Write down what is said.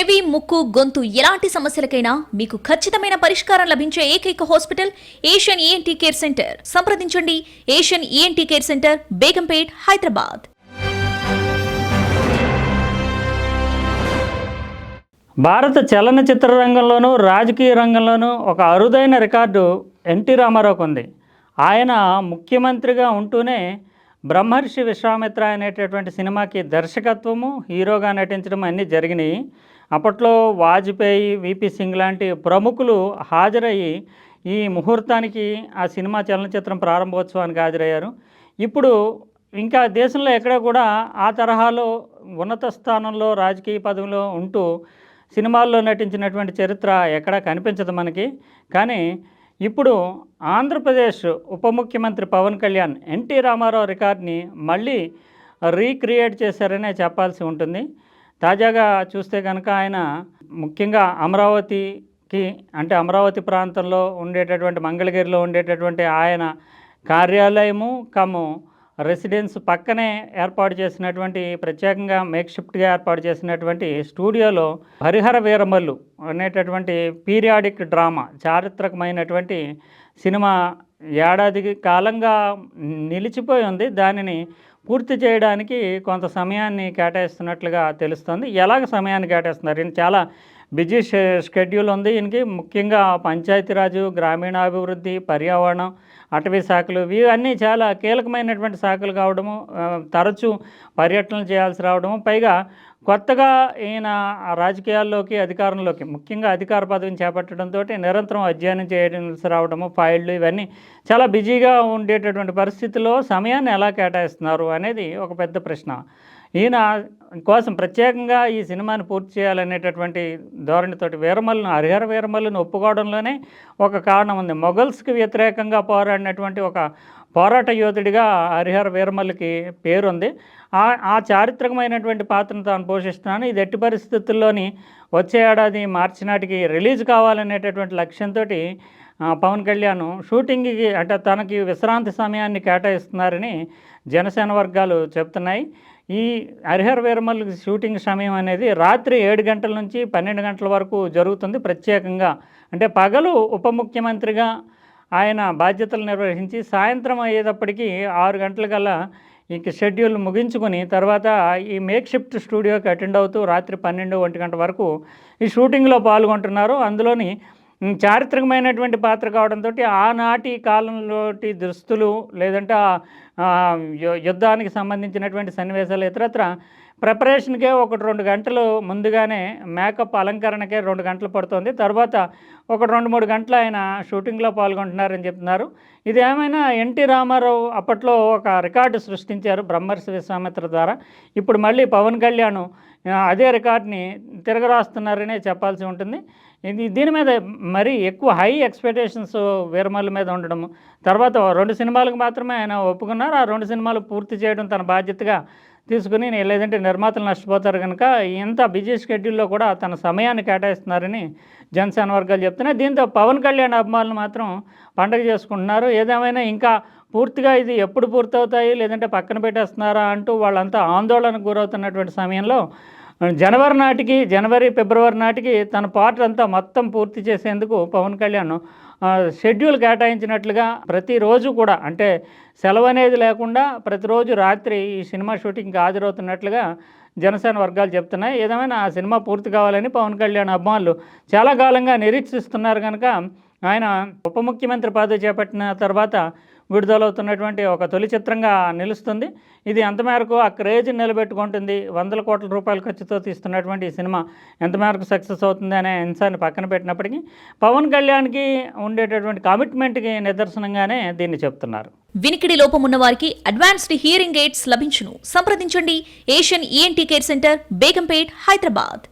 చెవి ముక్కు గొంతు ఎలాంటి సమస్యలకైనా మీకు ఖచ్చితమైన పరిష్కారం లభించే ఏకైక hospital Asian ENT care centre. సంప్రదించండి. Asian ENT care centre Begumpet Hyderabad. భారత చలనచిత్ర రంగంలోనూ రాజకీయ రంగంలోనూ ఒక అరుదైన రికార్డు ఎన్టీ రామారావుకు ఉంది. ఆయన ముఖ్యమంత్రిగా ఉంటూనే బ్రహ్మర్షి విశ్వామిత్ర అనేటటువంటి సినిమాకి దర్శకత్వము హీరోగా నటించడం అన్నీ జరిగినాయి. అప్పట్లో వాజ్పేయి విపి సింగ్ లాంటి ప్రముఖులు హాజరయ్యి ఈ ముహూర్తానికి ఆ సినిమా చలనచిత్రం ప్రారంభోత్సవానికి హాజరయ్యారు. ఇప్పుడు ఇంకా దేశంలో ఎక్కడ కూడా ఆ తరహాలో ఉన్నత స్థానంలో రాజకీయ పదవిలో ఉంటూ సినిమాల్లో నటించినటువంటి చరిత్ర ఎక్కడా కనిపించదు మనకి. కానీ ఇప్పుడు ఆంధ్రప్రదేశ్ ఉప ముఖ్యమంత్రి పవన్ కళ్యాణ్ ఎన్టీ రామారావు రికార్డ్ని మళ్ళీ రీక్రియేట్ చేశారనే చెప్పాల్సి ఉంటుంది. తాజాగా చూస్తే కనుక ఆయన ముఖ్యంగా అమరావతికి అంటే అమరావతి ప్రాంతంలో ఉండేటటువంటి మంగళగిరిలో ఉండేటటువంటి ఆయన కార్యాలయము కము రెసిడెన్స్ పక్కనే ఏర్పాటు చేసినటువంటి ప్రత్యేకంగా మేక్ షిఫ్ట్గా ఏర్పాటు చేసినటువంటి స్టూడియోలో హరిహర వీరమల్లు అనేటటువంటి పీరియాడిక్ డ్రామా చారిత్రకమైనటువంటి సినిమా ఏడాది కాలంగా నిలిచిపోయి ఉంది. దానిని పూర్తి చేయడానికి కొంత సమయాన్ని కేటాయిస్తున్నట్లుగా తెలుస్తుంది. ఎలాగ సమయాన్ని కేటాయిస్తున్నారు? చాలా బిజీ షెడ్యూల్ ఉంది. ఈయనకి ముఖ్యంగా పంచాయతీరాజు గ్రామీణాభివృద్ధి పర్యావరణం అటవీ శాఖలు ఇవన్నీ చాలా కీలకమైనటువంటి శాఖలు కావడము తరచూ పర్యటనలు చేయాల్సి రావడము. పైగా కొత్తగా ఈయన రాజకీయాల్లోకి అధికారంలోకి ముఖ్యంగా అధికార పదవిని చేపట్టడంతో నిరంతరం అధ్యయనం చేయాల్సి రావడము ఫైళ్ళు ఇవన్నీ చాలా బిజీగా ఉండేటటువంటి పరిస్థితుల్లో సమయాన్ని ఎలా కేటాయిస్తున్నారు అనేది ఒక పెద్ద ప్రశ్న. ఈయన కోసం ప్రత్యేకంగా ఈ సినిమాని పూర్తి చేయాలనేటటువంటి ధోరణితోటి వీరమల్లును హరిహర వీరమల్లును ఒప్పుకోవడంలోనే ఒక కారణం ఉంది. మొఘల్స్కి వ్యతిరేకంగా పోరాడినటువంటి ఒక పోరాట యోధుడిగా హరిహర వీరమల్లికి పేరుంది. ఆ ఆ చారిత్రకమైనటువంటి పాత్రను తాను పోషిస్తున్నాను. ఇది ఎట్టి పరిస్థితుల్లోని వచ్చే ఏడాది మార్చి నాటికి రిలీజ్ కావాలనేటటువంటి లక్ష్యంతో పవన్ కళ్యాణ్ షూటింగ్కి అంటే తనకి విశ్రాంతి సమయాన్ని కేటాయిస్తున్నారని జనసేన వర్గాలు చెప్తున్నాయి. ఈ హరిహర వీరమల్ షూటింగ్ సమయం అనేది రాత్రి ఏడు గంటల నుంచి పన్నెండు గంటల వరకు జరుగుతుంది ప్రత్యేకంగా. అంటే పగలు ఉప ముఖ్యమంత్రిగా ఆయన బాధ్యతలు నిర్వహించి సాయంత్రం అయ్యేటప్పటికి ఆరు గంటలకల్లా ఇంక షెడ్యూల్ ముగించుకొని తర్వాత ఈ మేక్ షిఫ్ట్ స్టూడియోకి అటెండ్ అవుతూ రాత్రి పన్నెండు ఒంటి గంట వరకు ఈ షూటింగ్లో పాల్గొంటున్నారు. అందులోని చారిత్రకమైనటువంటి పాత్ర కావడంతో ఆనాటి కాలంలోటి దుస్తులు లేదంటే యుద్ధానికి సంబంధించినటువంటి సన్నివేశాలు ఇతరత్ర ప్రిపరేషన్కే ఒకటి రెండు గంటలు ముందుగానే మేకప్ అలంకరణకే రెండు గంటలు పడుతుంది. తర్వాత ఒక రెండు మూడు గంటలు ఆయన షూటింగ్లో పాల్గొంటున్నారని చెప్తున్నారు. ఇది ఏమైనా ఎన్టీ రామారావు అప్పట్లో ఒక రికార్డు సృష్టించారు బ్రహ్మర్షి విశ్వామిత్ర ద్వారా. ఇప్పుడు మళ్ళీ పవన్ కళ్యాణ్ అదే రికార్డ్ని తిరగరాస్తున్నారనే చెప్పాల్సి ఉంటుంది. ఇది దీని మీద మరీ ఎక్కువ హై ఎక్స్పెక్టేషన్స్ వీరమల్లి మీద ఉండడం తర్వాత రెండు సినిమాలకు మాత్రమే ఆయన ఒప్పుకున్నారు. ఆ రెండు సినిమాలు పూర్తి చేయడం తన బాధ్యతగా తీసుకుని లేదంటే నిర్మాతలు నష్టపోతారు కనుక ఇంత బిజీ షెడ్యూల్లో కూడా తన సమయాన్ని కేటాయిస్తున్నారని జనసేన వర్గాలు చెప్తున్నాయి. దీంతో పవన్ కళ్యాణ్ అభిమానులు మాత్రం పండగ చేసుకుంటున్నారు. ఏదేమైనా ఇంకా పూర్తిగా ఇది ఎప్పుడు పూర్తవుతాయి లేదంటే పక్కన పెట్టేస్తున్నారా అంటూ వాళ్ళంతా ఆందోళనకు గురవుతున్నటువంటి సమయంలో జనవరి నాటికి జనవరి ఫిబ్రవరి నాటికి తన పార్ట్ అంతా మొత్తం పూర్తి చేసేందుకు పవన్ కళ్యాణ్ షెడ్యూల్ కేటాయించినట్లుగా ప్రతిరోజు కూడా అంటే సెలవు అనేది లేకుండా ప్రతిరోజు రాత్రి ఈ సినిమా షూటింగ్కి హాజరవుతున్నట్లుగా జనసేన వర్గాలు చెప్తున్నాయి. ఏదేమైనా ఆ సినిమా పూర్తి కావాలని పవన్ కళ్యాణ్ అభిమానులు చాలా కాలంగా నిరీక్షిస్తున్నారు కనుక ఆయన ఉప ముఖ్యమంత్రి పదవి చేపట్టిన తర్వాత విడుదలవుతున్నటువంటి ఒక తొలి చిత్రంగా నిలుస్తుంది. ఇది ఎంత మేరకు ఆ క్రేజ్ నిలబెట్టుకుంటుంది? వందల కోట్ల రూపాయల ఖర్చుతో తీస్తున్నటువంటి ఈ సినిమా ఎంత మేరకు సక్సెస్ అవుతుంది అనే అంశాన్ని పక్కన పెట్టినప్పటికీ పవన్ కళ్యాణ్కి ఉండేటటువంటి కమిట్మెంట్కి నిదర్శనంగానే దీన్ని చెప్తున్నారు. వినికిడి లోపం ఉన్న వారికి అడ్వాన్స్డ్ హియరింగ్ ఎయిడ్స్ లభించును. సంప్రదించండి. Asian ENT care centre Begumpet Hyderabad.